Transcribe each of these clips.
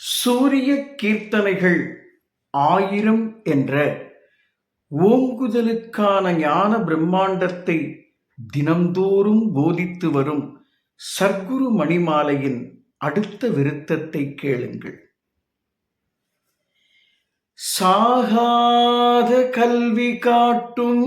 சூரிய கீர்த்தனைகள் ஆயிரம் என்ற ஓங்குதலுக்கான ஞான பிரம்மாண்டத்தை தினந்தோறும் போதித்து வரும் சர்க்குரு மணிமாலையின் அடுத்த விருத்தத்தை கேளுங்கள். சாகாத கல்வி காட்டும்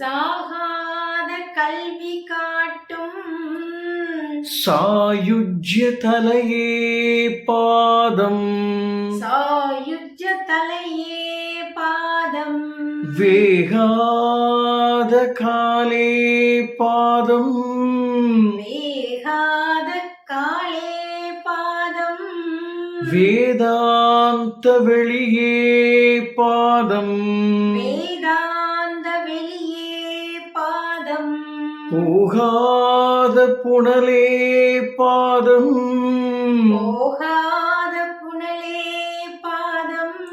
சாகாத கல்வி காட்டும் சாயுஜ்ய தலையே பாதம். சாயுஜ தலையே பாதம். வேகாத காலே பாதம். வேகாத காலே பாதம். வேதாந்த வெளியே பாதம். வேதாந்த வெளியே பாதம். போகாத புனலே பாதம். போகாத புனலே பாதம்.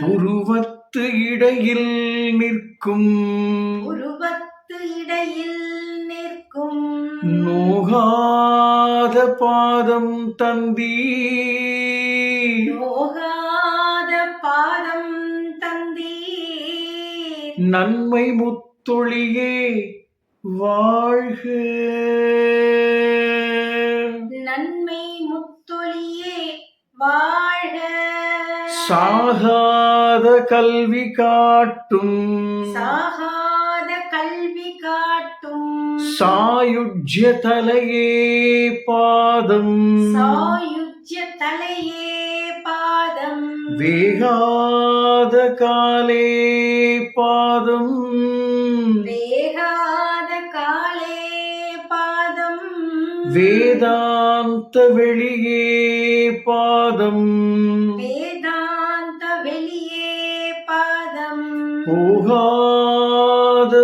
புருவத்து இடையில் நிற்கும். உருவத்து இடையில் நிற்கும். நோகாத பாதம் தந்தீ. நோகாத பாதம் தந்தீர் நன்மை முத்தொழியே வாழ்க. சாகாத கல்வி காட்டும். சாகாத கல்வி காட்டும். சாயுஜ்ய தலையே பாதம். சாயுஜ்ய தலையே பாதம். வேகாத காலே பாதம். வேகாத காலே பாதம். வேதாந்த வெளியே பாதம்.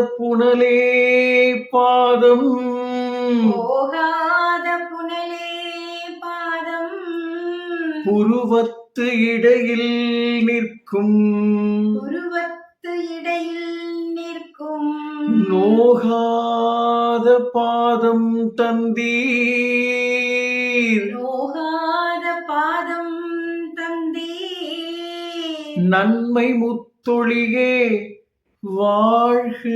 புனலே பாதம். போகாத புனலே பாதம். புருவத்து இடையில் நிற்கும். உருவத்து இடையில் நிற்கும். நோகாத பாதம் தந்தீர். நோகாத பாதம் தந்தே நன்மை முத்தொழியே வாழ்க.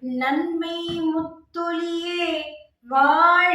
நன்மை முத்துளியே வாழ்